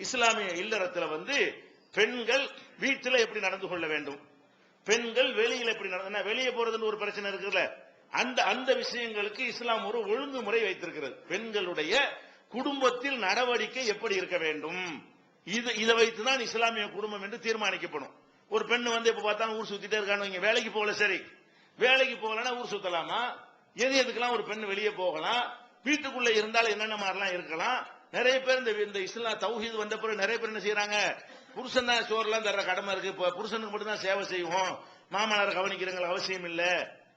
இஸ்லாமிய இல்லறத்துல வந்து பெண்கள் வீட்டில் எப்படி நடந்து கொள்ள வேண்டும்? பெண்கள் வெளியில எப்படி நடந்தா வெளியே போறதுன்னு ஒரு பிரச்சனை இருக்குல்ல அந்த அந்த விஷயங்களுக்கு இஸ்லாம் ஒரு ஒழுங்குமுறை வைத்திருக்கிறது. பெண்களுடைய குடும்பத்தில் நடவடிக்கை எப்படி இருக்க வேண்டும்? இது இதை வைத்து தான் இஸ்லாமிய குடும்பம் என்று தீர்மானிக்கப்படும். ஒரு பெண்ணு வந்து இப்ப பார்த்தா ஊர் சுத்திட்டே இருக்கான்னு வேலைக்கு போகல சரி. வேலைக்கு போகலன்னா ஊர் சுத்தலாமா? எது எதுக்கெல்லாம் ஒரு பெண் வெளியே போகலாம்? வீட்டுக்குள்ள இருந்தால் என்னென்ன மாதிரிலாம் இருக்கலாம்? நிறைய பேர் இந்த இந்த இஸ்லாம் தௌஹீத் வந்த பிறகு நிறைய பேர் என்ன செய்யறாங்க? புருஷன் தான் சோறுலாம் தர்ற கடமை இருக்கு. இப்போ புருஷனுக்கு மட்டும் தான் சேவை செய்வோம். மாமனாரை கவனிக்கிறவங்களுக்கு அவசியம் இல்ல.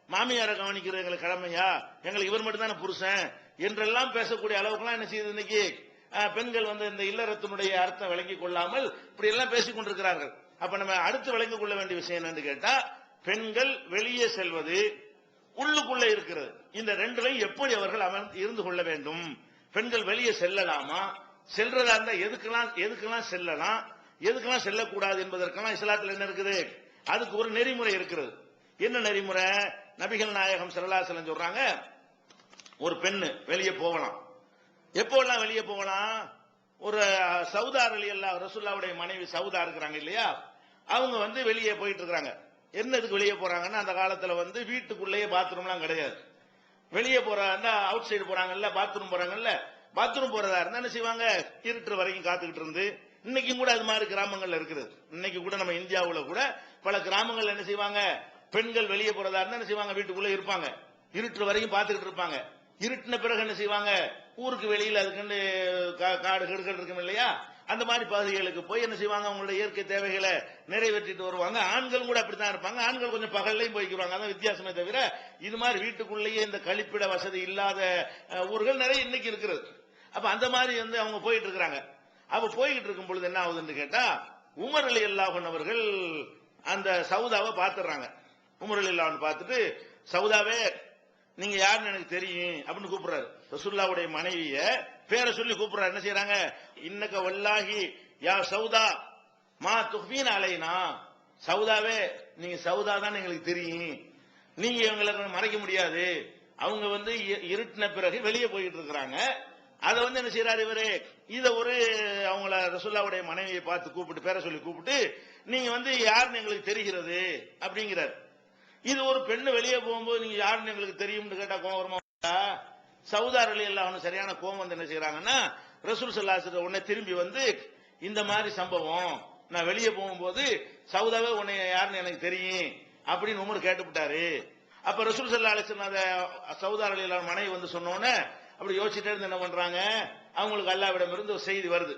மாமியாரை கவனிக்கிற எங்களுக்கு கடமையா? எங்களுக்கு இவர் மட்டும் தானே புருஷன். என்றெல்லாம் பேசக்கூடிய அளவுக்குலாம் என்ன செய்யுது இன்னைக்கு? பெண்கள் வந்து இந்த இல்லறத்தினுடைய அர்த்தம் விளங்கிக் கொள்ளாமல் இப்படி எல்லாம் பேசிக் கொண்டிருக்கிறார்கள். அப்ப நம்ம அடுத்து விளங்கிக் கொள்ள வேண்டிய விஷயம் என்னன்னு கேட்டா பெண்கள் வெளியே செல்வது உள்ளுக்குள்ள இருக்கிறது. இந்த ரெண்டுலையும் எப்படி அவர்கள் அமர்ந்து இருந்து கொள்ள வேண்டும்? பெண்கள் வெளியே செல்லலாமா? செல்றதா இருந்தா எதுக்கெல்லாம் எதுக்கெல்லாம் செல்லலாம்? எதுக்கெல்லாம் செல்லக்கூடாது என்பதற்கெல்லாம் இஸ்லாத்தில் என்ன இருக்குது? அதுக்கு ஒரு நெறிமுறை இருக்கிறது என்ன நெறிமுறை? நபிகள் நாயகம் செல்லாசலம் சொல்றாங்க ஒரு பெண்ணு வெளியே போகலாம். எப்போல்லாம் வெளியே போகலாம்? ஒரு சவுதார் அலி அல்லா ரசுல்லாவுடைய மனைவி சவுதா இருக்கிறாங்க இல்லையா? அவங்க வந்து வெளியே போயிட்டு என்ன எதுக்கு வெளியே போறாங்கன்னா அந்த காலத்துல வந்து வீட்டுக்குள்ளேயே பாத்ரூம்லாம் கிடையாது. வெளியே போறாங்க அவுட் சைடு போறாங்கல்ல பாத்ரூம் போறாங்கல்ல பாத்ரூம் போறதா இருந்தா என்ன செய்வாங்க? இருட்டுற வரைக்கும் காத்துக்கிட்டு இருந்து இன்னைக்கும் கூட அது மாதிரி கிராமங்கள்ல இருக்குது. இன்னைக்கு கூட நம்ம இந்தியாவுல கூட பல கிராமங்கள்ல என்ன செய்வாங்க? பெண்கள் வெளியே போறதா இருந்தா என்ன செய்வாங்க? வீட்டுக்குள்ள இருப்பாங்க. இருட்டுற வரைக்கும் பார்த்துக்கிட்டு இருப்பாங்க. இருட்டின பிறகு என்ன செய்வாங்க? ஊருக்கு வெளியில அதுக்குன்னு கா- காடு கெடுக்கள் இருக்கும் இல்லையா? அந்த மாதிரி பகுதிகளுக்கு போய் என்ன செய்வாங்க? அவங்களுடைய இயற்கை தேவைகளை நிறைவேற்றிட்டு வருவாங்க. ஆண்கள் கூட அப்படித்தான் இருப்பாங்க. ஆண்கள் கொஞ்சம் பகல்லையும் போய்க்குவாங்க. அதான் வித்தியாசமே தவிர இது மாதிரி வீட்டுக்குள்ளேயே இந்த கழிப்பிட வசதி இல்லாத ஊர்கள் நிறைய இன்னைக்கு இருக்கிறது அப்ப அந்த மாதிரி வந்து அவங்க போயிட்டு இருக்கிறாங்க. அப்ப போய்கிட்டு இருக்கும் பொழுது என்ன ஆகுதுன்னு கேட்டா உமர் அலி அல்லாஹன் அவர்கள் அந்த சவுதாவை பார்த்துடுறாங்க. உமர் அலி அல்லாஹன் பார்த்துட்டு சவுதாவே நீங்க யாருன்னு எனக்கு தெரியும் அப்படின்னு கூப்பிடுறாரு. ரசுல்லாவுடைய மனைவியை பேரை சொல்லி கூப்பிடுறாரு. என்ன செய்யறாங்க இன்னக்க வல்லாகி யா சவுதா மா துஹ்மீன் அலைனா சவுதாவே நீங்க சவுதா தான் எங்களுக்கு தெரியும். நீங்க இவங்களை மறைக்க முடியாது. அவங்க வந்து இருட்டின பிறகு வெளியே போயிட்டு இருக்கிறாங்க. அதை வந்து என்ன செய்யறாரு இவரு? இத ஒரு அவங்கள ரசுல்லாவுடைய மனைவியை பார்த்து கூப்பிட்டு பேரை சொல்லி கூப்பிட்டு நீங்க வந்து யாருன்னு எங்களுக்கு தெரிகிறது? அப்படிங்கிறார். இது ஒரு பெண்ணு வெளியே போகும்போது நீங்க யாருன்னு எங்களுக்கு தெரியும்னு கேட்டா கோபுரமா சவுதார் அலி எல்லாம் சரியான கோபம் வந்து என்ன செய்யறாங்கன்னா ரசூல் சல்லாசு உடனே திரும்பி வந்து இந்த மாதிரி சம்பவம் நான் வெளியே போகும்போது சவுதாவே உன்னை யாருன்னு எனக்கு தெரியும் அப்படின்னு உமர் கேட்டுவிட்டாரு அப்ப ரசூல் சல்லா அலிஸ்லாம் அதை சவுதார் அலி அல்லாஹ் மனைவி வந்து சொன்னோன்னே அப்படி யோசிச்சுட்டே இருந்து என்ன பண்றாங்க அவங்களுக்கு அல்லாவிடம் இருந்து ஒரு செய்தி வருது.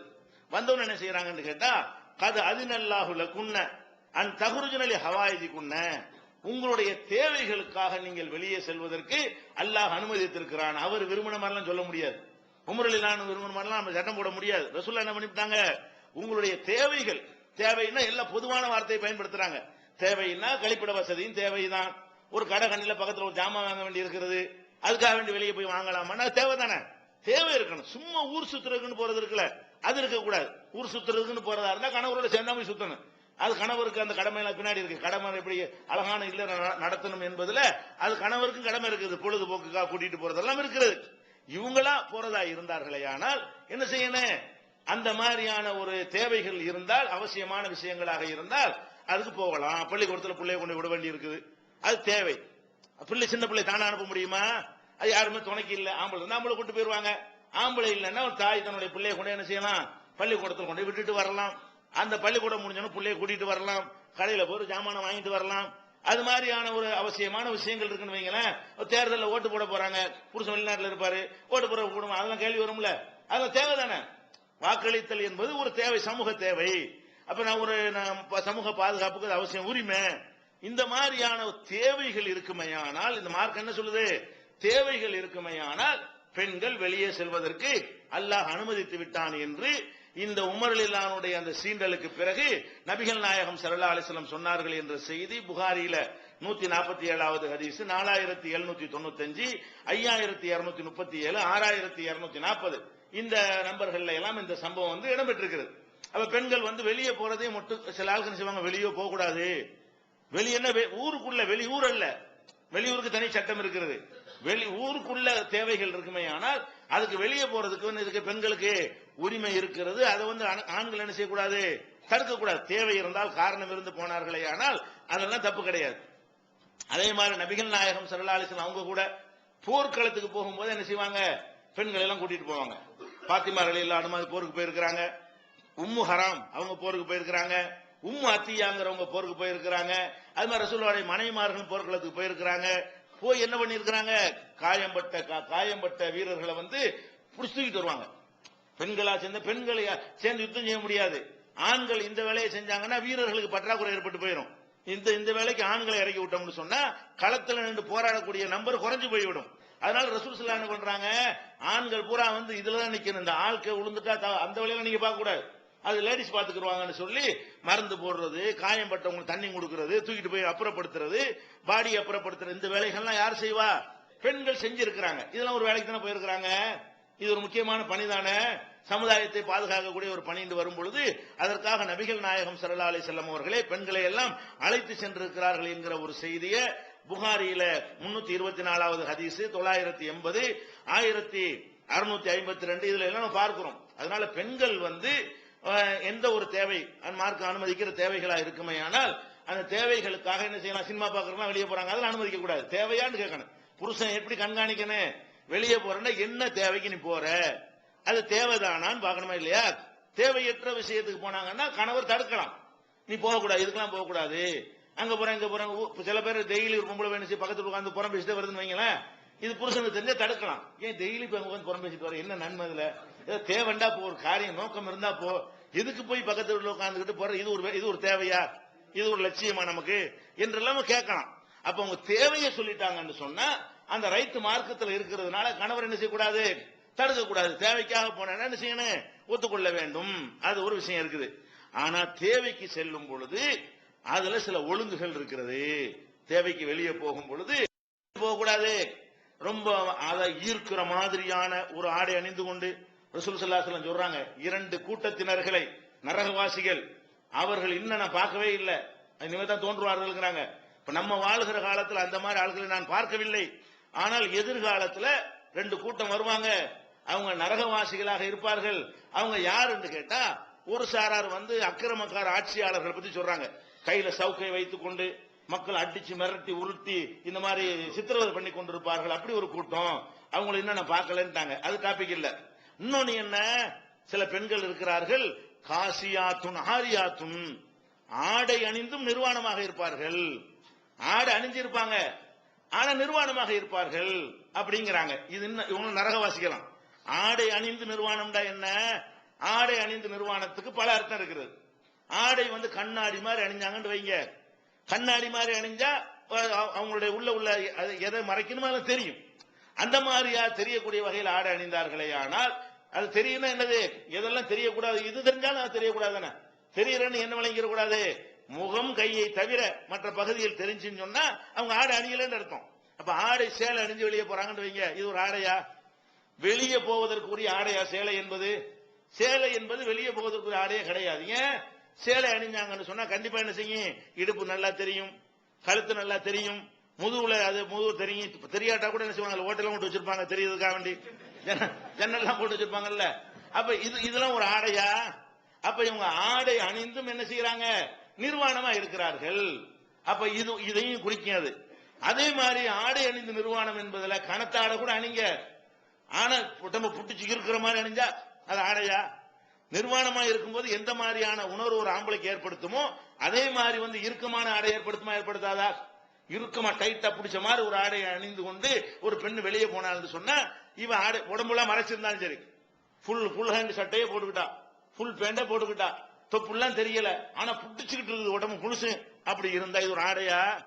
வந்தவன் என்ன செய்யறாங்கன்னு கேட்டா கது அதினல்லாஹுல குன்ன அன் தகுருஜனலி ஹவாயிதி குன்ன உங்களுடைய தேவைகளுக்காக நீங்கள் வெளியே செல்வதற்கு அல்லாஹ் அனுமதித்திருக்கிறான். அவர் விரும்பின மாதிரிலாம் சொல்ல முடியாது. உமரலிலான விரும்பின மாதிரிலாம் நம்ம சட்டம் போட முடியாது. ரசூல்லா என்ன பண்ணிவிட்டாங்க? உங்களுடைய தேவைகள் தேவைன்னா எல்லாம் பொதுவான வார்த்தையை பயன்படுத்துறாங்க. தேவைன்னா கழிப்பிட வசதியும் தேவைதான். ஒரு கடை கண்ணில பக்கத்துல ஒரு ஜாமான் வாங்க வேண்டி இருக்கிறது அதுக்காக வேண்டி வெளியே போய் வாங்கலாமா தேவை தானே தேவை இருக்கணும். சும்மா ஊர் சுத்துறதுக்குன்னு போறது இருக்குல்ல. அது இருக்க கூடாது ஊர் சுத்துறதுக்குன்னு போறதா இருந்தா கணவரோட சேர்ந்தா போய் சுத்தணும். அது கணவருக்கு அந்த கடமையில பின்னாடி இருக்கு. கடமை எப்படி அழகான இல்ல நடத்தணும் என்பதுல அது கணவருக்கும் கடமை இருக்குது. பொழுதுபோக்குக்காக கூட்டிட்டு போறதெல்லாம் இருக்கிறது இவங்களா போறதா இருந்தார்களே ஆனால் என்ன செய்யணும் அந்த மாதிரியான ஒரு தேவைகள் இருந்தால் அவசியமான விஷயங்களாக இருந்தால் அதுக்கு போகலாம். பள்ளிக்கூடத்தில் பிள்ளைய கொண்டு விட வேண்டி இருக்குது அது தேவை. பிள்ளை சின்ன பிள்ளை தானே அனுப்ப முடியுமா? அது யாருமே துணைக்கு இல்ல. ஆம்பளை இருந்தா ஆம்பளை கூட்டு போயிருவாங்க. ஆம்பளை இல்லைன்னா ஒரு தாய் தன்னுடைய பிள்ளைய கொண்டு என்ன செய்யலாம்? பள்ளிக்கூடத்தில் கொண்டு விட்டுட்டு வரலாம். அந்த பள்ளிக்கூடம் முடிஞ்சோன்னு பிள்ளைய கூட்டிட்டு வரலாம். கடையில போய் ஒரு வாங்கிட்டு வரலாம். அது மாதிரியான ஒரு அவசியமான விஷயங்கள் இருக்குன்னு வைங்களேன். தேர்தலில் ஓட்டு போட போறாங்க. புருஷன் வெளிநாட்டில் இருப்பாரு. ஓட்டு போட குடும்பம் அதெல்லாம் கேள்வி வரும்ல. அதெல்லாம் தேவை தானே வாக்களித்தல் என்பது ஒரு தேவை சமூக தேவை. அப்ப நான் ஒரு நான் சமூக பாதுகாப்புக்கு அவசியம். உரிமை. இந்த மாதிரியான தேவைகள் இருக்குமையானால் இந்த மார்க் என்ன சொல்லுது? தேவைகள் இருக்குமையானால் பெண்கள் வெளியே செல்வதற்கு அல்லாஹ் அனுமதித்து விட்டான் என்று இந்த உமரலில்லானுடைய அந்த சீண்டலுக்கு பிறகு நபிகள் நாயகம் சல்லா அலிஸ்லம் சொன்னார்கள் என்ற செய்தி புகாரியில நூத்தி நாற்பத்தி ஏழாவது ஹதீஸ் நாலாயிரத்தி எழுநூத்தி தொண்ணூத்தஞ்சு ஐயாயிரத்தி இருநூத்தி முப்பத்தி ஏழு ஆறாயிரத்தி இருநூத்தி நாற்பது. இந்த நம்பர்கள்ல எல்லாம் இந்த சம்பவம் வந்து இடம்பெற்றிருக்கிறது. அப்ப பெண்கள் வந்து வெளியே போறதே மட்டும் சில ஆளுக்கு செய்வாங்க? வெளியே போக கூடாது வெளியே என்ன வெ- ஊருக்குள்ள வெளியூர் அல்ல. வெளியூருக்கு தனி சட்டம் இருக்கிறது. வெளி ஊருக்குள்ள தேவைகள் இருக்குமே ஆனால் அதுக்கு வெளியே போறதுக்கு இதுக்கு பெண்களுக்கு உரிமை இருக்கிறது அதை வந்து ஆண்கள் என்ன செய்யக்கூடாது? தடுக்கக்கூடாது. தேவை இருந்தால் காரணம் இருந்து போனார்களே ஆனால் அதெல்லாம் தப்பு கிடையாது. அதே மாதிரி நபிகள் நாயகம் சரலாலிசன் அவங்க கூட போர்க்களத்துக்கு போகும்போது என்ன செய்வாங்க? பெண்கள் எல்லாம் கூட்டிட்டு போவாங்க. பாத்திமார்கள் ரலியல்லாஹு போருக்கு போயிருக்கிறாங்க. உம்மு ஹராம் அவங்க போருக்கு போயிருக்கிறாங்க. உம்மு அத்தியாங்கிறவங்க போருக்கு போயிருக்கிறாங்க. அது மாதிரி ரசூலுடைய மனைவிமார்கள் போர்க்களத்துக்கு போயிருக்கிறாங்க. போய் என்ன பண்ணிருக்கிறாங்க காயம்பட்ட கா- காயம்பட்ட வீரர்களை வந்து புடிச்சுக்கிட்டு வருவாங்க. பெண்களா சேர்ந்த பெண்களை சேர்ந்து யுத்தம் செய்ய முடியாது. ஆண்கள் இந்த வேலையை செஞ்சாங்கன்னா வீரர்களுக்கு பற்றாக்குறை ஏற்பட்டு போயிடும் இந்த இந்த வேலைக்கு ஆண்களை இறக்கி விட்டோம்னு சொன்னா களத்துல நின்று போராடக்கூடிய நம்பர் குறைஞ்சு போய்விடும். அதனால ரசூல் ஸல்லல்லாஹு என்ன பண்றாங்க? ஆண்கள் பூரா வந்து இதுலதான் நிக்கணும். இந்த ஆட்கள் விழுந்துட்டா த- அந்த வேலையில நீங்க பார்க்க கூடாது அது லேடிஸ் பாத்துக்குருவாங்கன்னு சொல்லி மருந்து போடுறது காயம் பட்டவங்களுக்கு தண்ணி கொடுக்கறது தூக்கிட்டு போய் அப்புறப்படுத்துறது பாடி அப்புறப்படுத்துறது. இந்த வேலைகள்லாம் யார் செய்வா? பெண்கள் செஞ்சிருக்கிறாங்க. இதெல்லாம் ஒரு வேலைக்கு தானே போயிருக்கிறாங்க? இது ஒரு முக்கியமான பணிதானே சமுதாயத்தை பாதுகாக்கக்கூடிய ஒரு பணி என்று வரும் பொழுது அதற்காக நபிகள் நாயகம் சரலா அலி செல்லம் அவர்களே பெண்களை எல்லாம் அழைத்து சென்றிருக்கிறார்கள் என்கிற ஒரு செய்தியை புகாரியில முன்னூத்தி இருபத்தி நாலாவது ஹதீஸ் தொள்ளாயிரத்தி எண்பது ஆயிரத்தி அறுநூத்தி ஐம்பத்தி ரெண்டு இதுல எல்லாம் நம்ம பார்க்கிறோம். அதனால பெண்கள் வந்து எந்த ஒரு தேவை மார்க்க அனுமதிக்கிற தேவைகளா இருக்குமே ஆனால் அந்த தேவைகளுக்காக என்ன செய்யலாம்? சினிமா பார்க்கறதுலாம் வெளியே போறாங்க அதெல்லாம் அனுமதிக்க கூடாது தேவையான்னு கேட்கணும். புருஷன் எப்படி கண்காணிக்கணும்? வெளியே போறேன்னா என்ன தேவைக்கு நீ போற? அது தேவைதானான்னு பார்க்கணுமா இல்லையா? தேவையற்ற விஷயத்துக்கு போனாங்கன்னா கணவர் தடுக்கலாம். நீ போகக்கூடாது இதுக்கெல்லாம் போகக்கூடாது. அங்க போறேன் இங்க போறேன். சில பேர் டெய்லி ஒரு பொம்பளை வேணும் பக்கத்துல உட்காந்து புறம் பேசிட்டு வருதுன்னு வைங்களேன். இது புருஷனுக்கு தெரிஞ்சா தடுக்கலாம். ஏன் டெய்லி போய் உட்காந்து புறம் பேசிட்டு வர? என்ன நன்மை இதுல? ஏதோ தேவைண்டா போ ஒரு காரியம் நோக்கம் இருந்தா போ. எதுக்கு போய் பக்கத்து வீட்டில் உட்காந்துக்கிட்டு போற? இது ஒரு வே- இது ஒரு தேவையா? இது ஒரு லட்சியமா நமக்கு? என்றெல்லாம் கேட்கலாம். அப்ப அவங்க தேவையை சொல்லிட்டாங்கன்னு சொன்னா அந்த ரைத்து மார்க்கத்தில் இருக்கிறதுனால கணவர் என்ன செய்யக்கூடாது? தடுக்கக்கூடாது. தேவைக்காக போனா என்ன செய்யணும்? ஒத்துக்கொள்ள வேண்டும். அது ஒரு விஷயம் இருக்குது. ஆனா தேவைக்கு செல்லும் பொழுது அதுல சில ஒழுங்குகள் இருக்கிறது. தேவைக்கு வெளியே போகும் பொழுது போகக்கூடாது. ரொம்ப அதை ஈர்க்கிற மாதிரியான ஒரு ஆடை அணிந்து கொண்டு ரசூல் சல்லாசலம் சொல்றாங்க இரண்டு கூட்டத்தினர்களை நரகவாசிகள் அவர்கள் இன்னும் நான் பார்க்கவே இல்லை. இனிமே தான் தோன்றுவார்கள் இப்ப நம்ம வாழ்கிற காலத்தில் அந்த மாதிரி ஆள்களை நான் பார்க்கவில்லை. ஆனால் எதிர்காலத்துல ரெண்டு கூட்டம் வருவாங்க. அவங்க நரகவாசிகளாக இருப்பார்கள். அவங்க யார் என்று கேட்டா ஒரு சாரார் வந்து அக்கிரமக்கார ஆட்சியாளர்கள் பத்தி சொல்றாங்க. கையில சவுக்கை வைத்துக் கொண்டு மக்கள் அடிச்சு மிரட்டி உருட்டி இந்த மாதிரி சித்திரவதை பண்ணி கொண்டிருப்பார்கள். அப்படி ஒரு கூட்டம். அவங்களை இன்னும் நான் பார்க்கலன்ட்டாங்க. அது டாபிக் இல்ல. இன்னொன்னு என்ன? சில பெண்கள் இருக்கிறார்கள். காசியாத்துன் ஆரியாத்துன். ஆடை அணிந்தும் நிர்வாணமாக இருப்பார்கள். ஆடை அணிஞ்சிருப்பாங்க. ஆனா நிர்வாணமாக இருப்பார்கள் அப்படிங்கிறாங்க. இது இவங்க நரகவாசிக்கலாம் ஆடை அணிந்து நிர்வாணம்டா என்ன? ஆடை அணிந்து நிர்வாணத்துக்கு பல அர்த்தம் இருக்கிறது ஆடை வந்து கண்ணாடி மாதிரி அணிஞ்சாங்கன்னு வைங்க. கண்ணாடி மாதிரி அணிஞ்சா அவங்களுடைய உள்ள உள்ள அது எதை மறைக்கணுமோ அது தெரியும். அந்த மாதிரியா தெரியக்கூடிய வகையில் ஆடை அணிந்தார்களே ஆனால் அது தெரியணும் என்னது? எதெல்லாம் தெரியக்கூடாது? இது தெரிஞ்சாலும் அது தெரியக்கூடாது தானே தெரியறன்னு என்ன விளங்கிடக்கூடாது? முகம் கையை தவிர மற்ற பகுதியில் தெரிஞ்சுன்னு சொன்னா அவங்க ஆடை அணியலன்னு அர்த்தம். அப்ப ஆடை சேலை அணிஞ்சு வெளியே போறாங்கன்னு வைங்க. இது ஒரு ஆடையா? வெளியே போவதற்குரிய ஆடையா சேலை என்பது? சேலை என்பது வெளியே போவதற்குரிய ஆடையே கிடையாது. ஏன்? சேலை அணிஞ்சாங்கன்னு சொன்னா கண்டிப்பா என்ன செய்யும்? இடுப்பு நல்லா தெரியும் கழுத்து நல்லா தெரியும் முதுகுல அது முதுகு தெரியும். தெரியாட்டா கூட என்ன செய்வாங்க? ஓட்டெல்லாம் போட்டு வச்சிருப்பாங்க. தெரியுதுக்காக வேண்டி. ஜன்ன- ஜன்னல்லாம் போட்டு வச்சிருப்பாங்கல்ல. அப்ப இது இதெல்லாம் ஒரு ஆடையா? அப்ப இவங்க ஆடை அணிந்தும் என்ன செய்யறாங்க? நிர்வாணமா இருக்கிறார்கள். அப்ப இது இதையும் குறிக்காது. அது அதே மாதிரி ஆடை அணிந்து நிர்வாணம் என்பதுல கனத்தாடை கூட அணிங்க. ஆனா உடம்பு புட்டிச்சு இருக்கிற மாதிரி அணிஞ்சா அது ஆடையா? நிர்வாணமா இருக்கும்போது எந்த மாதிரியான உணர்வு ஒரு ஆம்பளைக்கு ஏற்படுத்துமோ அதே மாதிரி வந்து இறுக்கமான ஆடை ஏற்படுத்துமா ஏற்படுத்தாதா? இறுக்கமா டைட்டா பிடிச்ச மாதிரி ஒரு ஆடையை அணிந்து கொண்டு ஒரு பெண் வெளியே போனான்னு சொன்னா இவன் ஆடை உடம்புலாம் மறைச்சிருந்தாலும் சரி. ஃபுல் ஃபுல் ஹேண்ட் சட்டையே போட்டுக்கிட்டா. ஃபுல் பேண்டே போட்டுக்கிட்டா. தொப்புலாம் தெரியல. ஆனா புட்டுச்சுக்கிட்டு இருக்குது உடம்பு முழுசு. அப்படி இருந்தா இது ஒரு ஆடையா?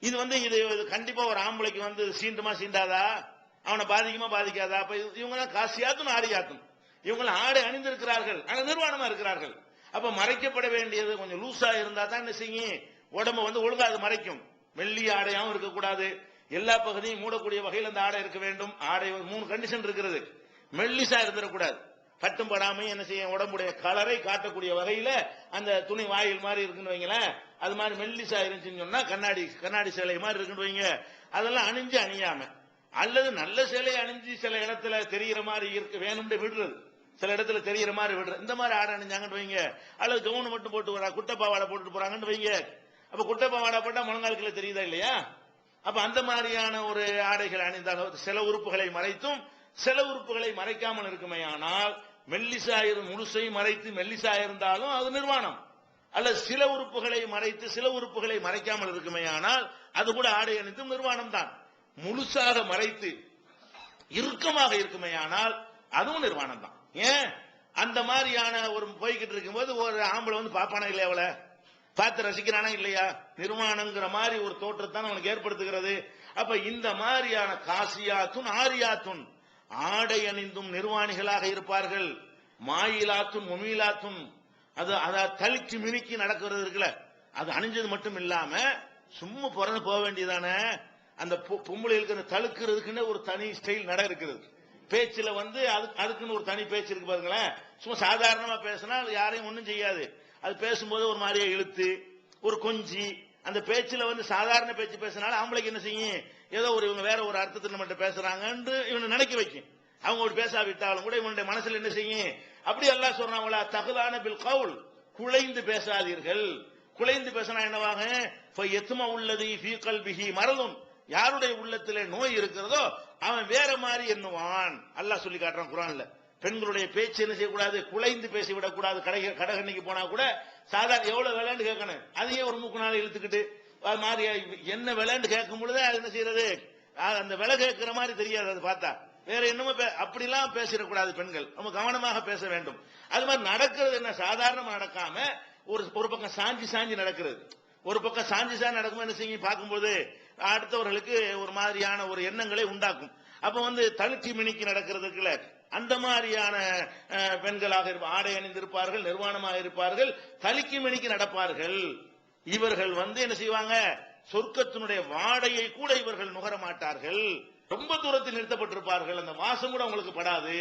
இது வந்து இது கண்டிப்பா ஒரு ஆம்பளைக்கு வந்து சீண்டுமா சீண்டாதா? அவனை பாதிக்குமா பாதிக்காதா? அப்ப இது- இவங்க தான் காசியாத்தும் ஆடையாத்தும். இவங்க ஆடை அணிந்திருக்கிறார்கள். ஆனா நிர்வாணமா இருக்கிறார்கள். அப்ப மறைக்கப்பட வேண்டியது கொஞ்சம் லூசா இருந்தா தான் என்ன செய்யும்? உடம்ப வந்து ஒழுங்கா அது மறைக்கும். மெல்லிய ஆடையாவும் இருக்கக்கூடாது. எல்லா பகுதியும் மூடக்கூடிய வகையில் அந்த ஆடை இருக்க வேண்டும். ஆடை வந்து மூணு கண்டிஷன் இருக்கிறது. மெல்லிசா இருந்துடக்கூடாது. பட்டும் படாமையும் என்ன செய்யும்? உடம்புடைய கலரை காட்டக்கூடிய வகையில அந்த துணி வாயில் மாதிரி இருக்குன்னு வைங்களேன். அது மாதிரி மெல்லிசா இருந்துச்சுன்னு சொன்னா கண்ணாடி கண்ணாடி சேலை மாதிரி இருக்குன்னு வைங்க. அதெல்லாம் அணிஞ்சு அணியாம. அல்லது நல்ல சேலை அணிஞ்சு சில இடத்துல தெரிகிற மாதிரி இருக்கு வேணும்னு விடுறது. சில இடத்துல தெரிகிற மாதிரி விடுற இந்த மாதிரி ஆடை அணிஞ்சாங்கன்னு வைங்க. அல்லது கவுன் மட்டும் போட்டு வரா குட்டை பாவாடை போட்டுட்டு போறாங்கன்னு வைங்க. அப்ப குட்டை பாவாடை போட்டா முழங்காலுக்குள்ள தெரியுதா இல்லையா? அப்ப அந்த மாதிரியான ஒரு ஆடைகள் அணிந்தாலும் சில உறுப்புகளை மறைத்தும் சில உறுப்புகளை மறைக்காமல் இருக்குமே ஆனால் மெல்லிசா முழுசையும் மறைத்து மெல்லிசா இருந்தாலும் அது நிர்வாணம். அல்ல சில உறுப்புகளை மறைத்து சில உறுப்புகளை மறைக்காமல் இருக்குமே ஆனால் அது கூட ஆடை அணிந்தும் நிர்வாணம் தான் முழுசாக மறைத்து இறுக்கமாக இருக்குமே ஆனால் அதுவும் நிர்வாணம் தான் ஏன்? அந்த மாதிரியான ஒரு போய்கிட்டு இருக்கும்போது ஒரு ஆம்பளை வந்து பாப்பானா இல்லையா அவளை? பார்த்து ரசிக்கிறானா இல்லையா? நிர்வாணங்கிற மாதிரி ஒரு தோற்றத்தான் அவனுக்கு ஏற்படுத்துகிறது. அப்ப இந்த மாதிரியான காசியாத்துன் ஆரியாத்துன் ஆடை அணிந்தும் நிர்வாணிகளாக இருப்பார்கள். மாயிலாத்துன் முமீலாத்துன் அது அதை தலிச்சு மினுக்கி நடக்கிறது இருக்குல்ல அது அணிஞ்சது மட்டும் இல்லாம சும்மா பிறந்து போக வேண்டியதானே அந்த பொம்பளைகளுக்கு அந்த தழுக்கிறதுக்குன்னு ஒரு தனி ஸ்டைல் நட இருக்கிறது பேச்சுல வந்து அது- அதுக்குன்னு ஒரு தனி பேச்சு இருக்கு பாருங்களேன். சும்மா சாதாரணமா பேசினா அது யாரையும் ஒன்றும் செய்யாது. அது பேசும்போது ஒரு மாதிரியே இழுத்து ஒரு கொஞ்சி அந்த பேச்சுல வந்து சாதாரண பேச்சு பேசினாலும் ஆம்பளைக்கு என்ன செய்யும்? ஏதோ ஒரு இவங்க வேற ஒரு அர்த்தத்தில் நம்மகிட்ட பேசுறாங்கன்னு இவனை நினைக்க வைக்கும். அவங்க ஒரு பேசாவிட்டாலும் கூட இவனுடைய மனசுல என்ன செய்யும்? அப்படி எல்லாம் சொல்றாங்களா தகுதான பில் கவுல். குலைந்து பேசாதீர்கள். குலைந்து பேசினா என்னவாக எத்துமா உள்ளது ஃபீ கல்பிஹி மரதும். யாருடைய உள்ளத்திலே நோய் இருக்கிறதோ அவன் வேற மாதிரி எண்ணுவான். அல்லாஹ் சொல்லி காட்டுறான் குரான்ல. பெண்களுடைய பேச்சு என்ன செய்யக்கூடாது? குலைந்து பேசி விடக்கூடாது கடை கடகண்ணிக்கு போனா கூட சாதாரண எவ்வளவு விளையாண்டு கேட்கணும். அதையே ஒரு மூக்கு நாள் இழுத்துக்கிட்டு அது மாதிரி என்ன விலைன்னு கேட்கும் பொழுது அது என்ன செய்யறது? அந்த விலை கேட்கிற மாதிரி தெரியாது அது பார்த்தா. வேற என்னமோ பே- அப்படிலாம் பேசிடக்கூடாது பெண்கள். நம்ம கவனமாக பேச வேண்டும். அது மாதிரி நடக்கிறது என்ன? சாதாரணமா நடக்காம ஒரு ஒரு பக்கம் சாஞ்சி சாஞ்சி நடக்கிறது. ஒரு பக்கம் சாஞ்சி சாஞ்சி நடக்கும் என்ன செய்யும்? பார்க்கும்போது அடுத்தவர்களுக்கு ஒரு மாதிரியான ஒரு எண்ணங்களை உண்டாக்கும். அப்ப வந்து தனிச்சி மினிக்கு நடக்கிறதுக்குல அந்த மாதிரியான பெண்களாக இருப்ப ஆடை அணிந்திருப்பார்கள் நிர்வாணமாக இருப்பார்கள் தலிக்கு மினிக்கு நடப்பார்கள். இவர்கள் வந்து என்ன செய்வாங்க? சொர்க்கத்தினுடைய வாடையை கூட இவர்கள் நுகர மாட்டார்கள். ரொம்ப தூரத்தில் நிறுத்தப்பட்டிருப்பார்கள். அந்த வாசம் கூட அவங்களுக்கு படாது.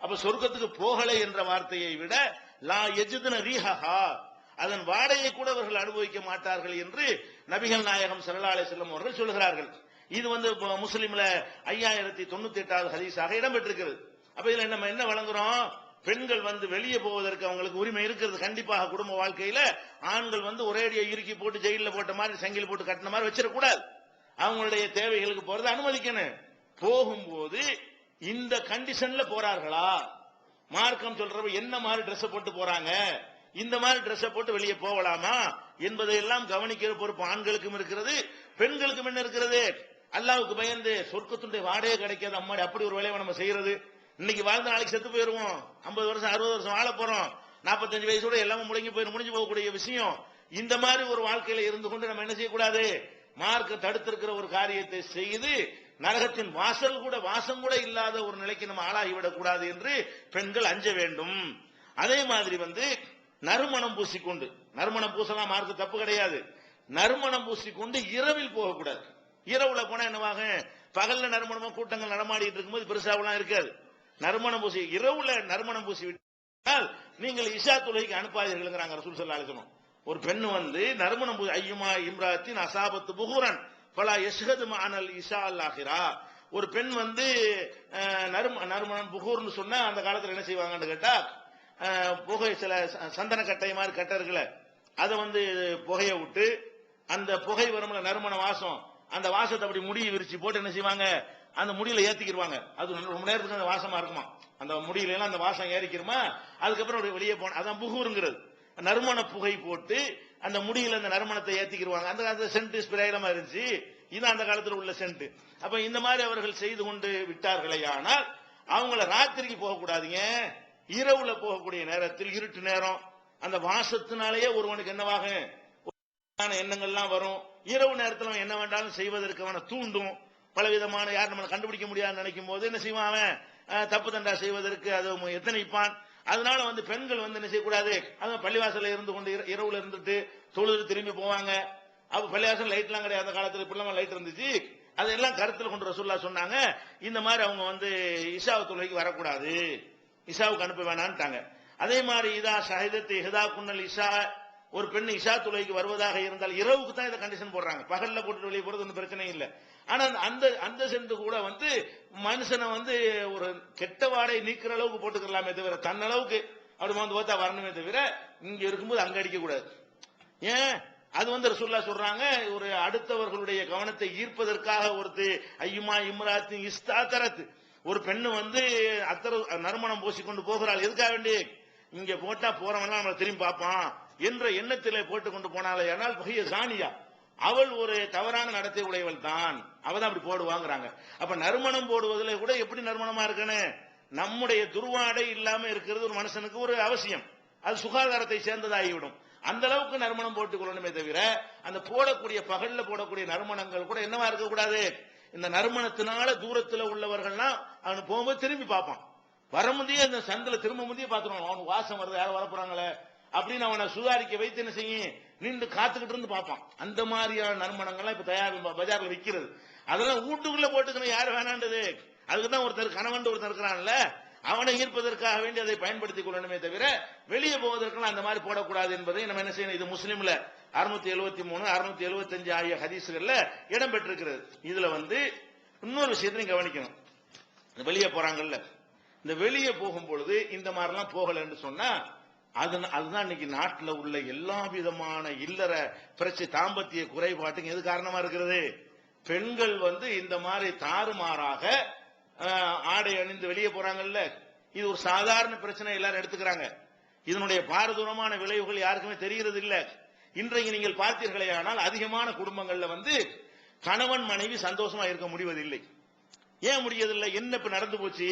அப்ப சொர்க்கத்துக்கு போகலை என்ற வார்த்தையை விட லா எஜுதன ரீஹா அதன் வாடையை கூட அவர்கள் அனுபவிக்க மாட்டார்கள் என்று நபிகள் நாயகம் ஸல்லல்லாஹு செல்லும் அவர்கள் சொல்கிறார்கள். இது வந்து முஸ்லீம்ல ஐயாயிரத்தி தொண்ணூத்தி எட்டாவது ஹதீஸாக இடம்பெற்றிருக்கிறது. அப்ப இதுல நம்ம என்ன வழங்குறோம்? பெண்கள் வந்து வெளியே போவதற்கு அவங்களுக்கு உரிமை இருக்கிறது. கண்டிப்பாக குடும்ப வாழ்க்கையில ஆண்கள் வந்து ஒரேடியா இறுக்கி போட்டு ஜெயில போட்ட மாதிரி சங்கிலி போட்டு கட்டின மாதிரி வச்சிடக்கூடாது. அவங்களுடைய தேவைகளுக்கு போறது அனுமதிக்கணும். போகும்போது இந்த கண்டிஷன்ல போறார்களா? மார்க்கம் சொல்றப்ப என்ன மாதிரி ட்ரெஸ் போட்டு போறாங்க? இந்த மாதிரி ட்ரெஸ் போட்டு வெளியே போகலாமா? என்பதையெல்லாம் கவனிக்கிற பொறுப்பு ஆண்களுக்கும் இருக்கிறது பெண்களுக்கும் என்ன இருக்கிறது? அல்லாவுக்கு பயந்து சொர்க்கத்துடைய வாடகை கிடைக்காது. அம்மாடி அப்படி ஒரு வேலையை நம்ம செய்யறது. இன்னைக்கு வாழ்ந்த நாளைக்கு செத்து போயிருவோம். ஐம்பது வருஷம் அறுபது வருஷம் வாழ போறோம். நாற்பத்தஞ்சு வயசோட எல்லாமே முடங்கி போயிரு முடிஞ்சு போகக்கூடிய விஷயம். இந்த மாதிரி ஒரு வாழ்க்கையில இருந்து கொண்டு நம்ம என்ன செய்யக்கூடாது? மார்க்க தடுத்திருக்கிற ஒரு காரியத்தை செய்து நரகத்தின் வாசல் கூட வாசம் கூட இல்லாத ஒரு நிலைக்கு நம்ம ஆளாகிவிடக் கூடாது என்று பெண்கள் அஞ்ச வேண்டும். அதே மாதிரி வந்து நறுமணம் பூசிக்கொண்டு நறுமணம் பூசலாம் மார்க்கு தப்பு கிடையாது. நறுமணம் பூசிக்கொண்டு இரவில் போகக்கூடாது. இரவுல போனா என்னவாக பகல்ல நறுமணமா கூட்டங்கள் நடமாடிட்டு இருக்கும்போது பெருசாவெல்லாம் இருக்காது. நறுமணம் பூசி இரவுல நறுமணம் பூசி விட்டால் நீங்கள் இஷா தொழுகைக்கு அனுப்பாதீர்கள்ங்கிறாங்க ரசூல் சல்லா அலைஹி ஒரு பெண் வந்து நறுமணம் பூசி ஐயுமா இம்ராத்தின் அசாபத்து புகுரன் பலா யஷ்ஹது மானல் இஷா அல்லாஹிரா ஒரு பெண் வந்து நறும நறுமணம் புகூர்னு சொன்னா அந்த காலத்துல என்ன செய்வாங்கன்னு கேட்டா புகை சில ச- சந்தன கட்டை மாதிரி கட்டை இருக்குல்ல அதை வந்து புகைய விட்டு அந்த புகை வரும்ல நறுமண வாசம் அந்த வாசத்தை அப்படி முடியை விரிச்சு போட்டு என்ன செய்வாங்க? அந்த முடியில ஏத்திக்கிடுவாங்க அது ரொம்ப நேரத்துக்கு அந்த வாசமா இருக்குமா? அந்த முடியில எல்லாம் அந்த வாசம் ஏறிக்கிறோமா அதுக்கப்புறம் வெளியே போன அதான் புகூருங்கிறது. நறுமண புகை போட்டு அந்த முடியில அந்த நறுமணத்தை ஏத்திக்கிடுவாங்க அந்த காலத்துல சென்ட் ஸ்பிரேலமா இருந்துச்சு. இது அந்த காலத்துல உள்ள சென்ட். அப்ப இந்த மாதிரி அவர்கள் செய்து கொண்டு விட்டார்களே ஆனால் அவங்கள ராத்திரிக்கு போகக்கூடாதுங்க. இரவுல போகக்கூடிய நேரத்தில் இருட்டு நேரம். அந்த வாசத்தினாலேயே ஒருவனுக்கு என்னவாகும்? எண்ணங்கள்லாம் வரும். இரவு நேரத்தில் என்ன வேண்டாலும் செய்வதற்கு அவனை தூண்டும். பலவிதமான யார் நம்மளை கண்டுபிடிக்க முடியாதுன்னு நினைக்கும் போது என்ன செய்வான் அவன்? தப்பு தண்டா செய்வதற்கு அது எத்தனைப்பான்? அதனால வந்து பெண்கள் வந்து என்ன செய்யக்கூடாது? அவன் பள்ளிவாசல்ல இருந்து கொண்டு இரவுல இருந்துட்டு தொழுது திரும்பி போவாங்க. அப்ப பள்ளிவாசல் லைட்லாம் கிடையாது அந்த காலத்துல இப்படிலாம் லைட் இருந்துச்சு. அதெல்லாம் கருத்தில் கொண்டு ரசூல்லா சொன்னாங்க. இந்த மாதிரி அவங்க வந்து இஷாவு தொழுகைக்கு வரக்கூடாது. இஷாவுக்கு அனுப்ப வேணான்ட்டாங்க. அதே மாதிரி இதா சஹிதத்தை ஹிதா குன்னல் இஷா ஒரு பெண் இஷா துளைக்கு வருவதாக இருந்தால் இரவுக்கு தான் இதை கண்டிஷன் போடுறாங்க. பகல்ல போட்டு வெளியே போறது ஒன்றும் பிரச்சனை இல்லை. ஆனா அந்த அந்த சென்று கூட வந்து மனுஷனை வந்து ஒரு கெட்ட வாடகை நீக்கிற அளவுக்கு போட்டுக்கலாமே தவிர தன்னளவுக்கு அப்படி வந்து பார்த்தா வரணுமே தவிர இங்க இருக்கும்போது அங்க அடிக்க கூடாது. ஏன்? அது வந்து ரசூல்லா சொல்றாங்க ஒரு அடுத்தவர்களுடைய கவனத்தை ஈர்ப்பதற்காக ஒருத்து ஐயுமா இம்ராத்து இஸ்தாத்தரத்து ஒரு பெண்ணு வந்து அத்தர நறுமணம் பூசிக்கொண்டு போகிறாள். எதுக்காக வேண்டி? இங்க போட்டா போறவன் நம்மளை திரும்பி பார்ப்பான். என்ற எண்ணத்திலே போட்டுக் கொண்டு போனாலே ஆனால் பகைய சானியா அவள் ஒரு தவறான நடத்தை உடையவள் தான். அவ தான் அப்படி போடுவாங்கிறாங்க. அப்ப நறுமணம் போடுவதில் கூட எப்படி நறுமணமா இருக்கணும் நம்முடைய துர்வாடை இல்லாம இருக்கிறது ஒரு மனுஷனுக்கு ஒரு அவசியம். அது சுகாதாரத்தை சேர்ந்ததாகிவிடும். அந்த அளவுக்கு நறுமணம் போட்டுக் கொள்ளணுமே தவிர அந்த போடக்கூடிய பகல்ல போடக்கூடிய நறுமணங்கள் கூட என்னவா இருக்கக்கூடாது? இந்த நறுமணத்தினால தூரத்துல உள்ளவர்கள்லாம் அவனு போகும்போது திரும்பி பார்ப்பான். வர முந்தைய அந்த சந்தில திரும்ப முந்தைய பாத்துருவான் அவனுக்கு வாசம் வருது யாரும் வரப்போறாங்களே. அப்படின்னு அவனை சுதாரிக்க வைத்து என்ன செய்யும்? நின்று காத்துக்கிட்டு இருந்து பார்ப்பான். அந்த மாதிரியான நறுமணங்கள்லாம் இப்ப தயார் பஜார்ல விற்கிறது அதெல்லாம் வீட்டுக்குள்ள போட்டுக்கணும் யாரு வேணான்றது? அதுக்கு தான் ஒருத்தர் கணவன் ஒருத்தர் இருக்கிறான்ல. அவனை ஈர்ப்பதற்காக வேண்டி அதை பயன்படுத்திக் கொள்ளணுமே தவிர வெளியே போவதற்கெல்லாம் அந்த மாதிரி போடக்கூடாது என்பதை நம்ம என்ன செய்யணும்? இது முஸ்லீம்ல அறுநூத்தி எழுபத்தி மூணு அறுநூத்தி எழுபத்தி அஞ்சு ஆகிய ஹதீஸ்கள்ல இடம் பெற்றிருக்கிறது. இதுல வந்து இன்னொரு விஷயத்தையும் கவனிக்கணும். இந்த வெளியே போறாங்கல்ல. இந்த வெளியே போகும் பொழுது இந்த மாதிரிலாம் போகலன்னு சொன்னா அது அதுதான் இன்னைக்கு நாட்டில் உள்ள எல்லா விதமான இல்லற பிரச்சனை தாம்பத்திய குறைபாட்டுக்கு எது காரணமா இருக்கிறது? பெண்கள் வந்து இந்த மாதிரி தாறுமாறாக ஆடை அணிந்து வெளியே போறாங்கல்ல? இது ஒரு சாதாரண பிரச்சனை எல்லாரும் எடுத்துக்கிறாங்க. இதனுடைய பாரதூரமான விளைவுகள் யாருக்குமே தெரிகிறது இல்ல இன்றைக்கு நீங்கள் பார்த்தீர்களே ஆனால் அதிகமான குடும்பங்கள்ல வந்து கணவன் மனைவி சந்தோஷமா இருக்க முடிவதில்லை. ஏன் முடியதில்லை? என்ன இப்ப நடந்து போச்சு?